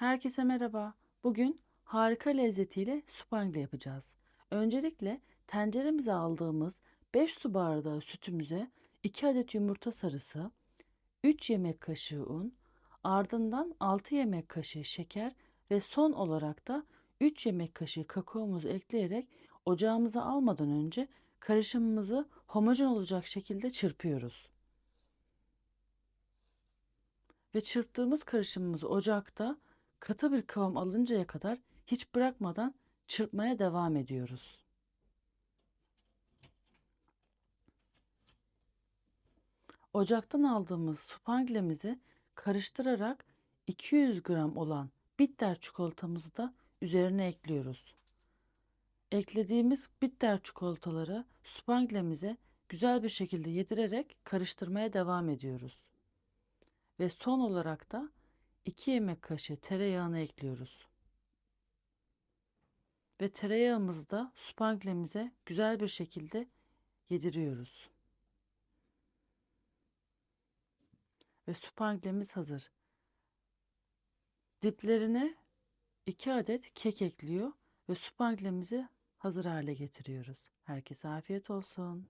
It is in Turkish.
Herkese merhaba. Bugün harika lezzetiyle supangle yapacağız. Öncelikle tenceremize aldığımız 5 su bardağı sütümüze 2 adet yumurta sarısı, 3 yemek kaşığı un, ardından 6 yemek kaşığı şeker ve son olarak da 3 yemek kaşığı kakaomuzu ekleyerek ocağımıza almadan önce karışımımızı homojen olacak şekilde çırpıyoruz. Ve çırptığımız karışımımızı ocakta katı bir kıvam alıncaya kadar hiç bırakmadan çırpmaya devam ediyoruz. Ocaktan aldığımız supanglemizi karıştırarak 200 gram olan bitter çikolatamızı da üzerine ekliyoruz. Eklediğimiz bitter çikolataları supanglemize güzel bir şekilde yedirerek karıştırmaya devam ediyoruz. Ve son olarak da 2 yemek kaşığı tereyağını ekliyoruz. Ve tereyağımızı da supanglemize güzel bir şekilde yediriyoruz. Ve supanglemiz hazır. Diplerine 2 adet kek ekliyor ve supanglemizi hazır hale getiriyoruz. Herkese afiyet olsun.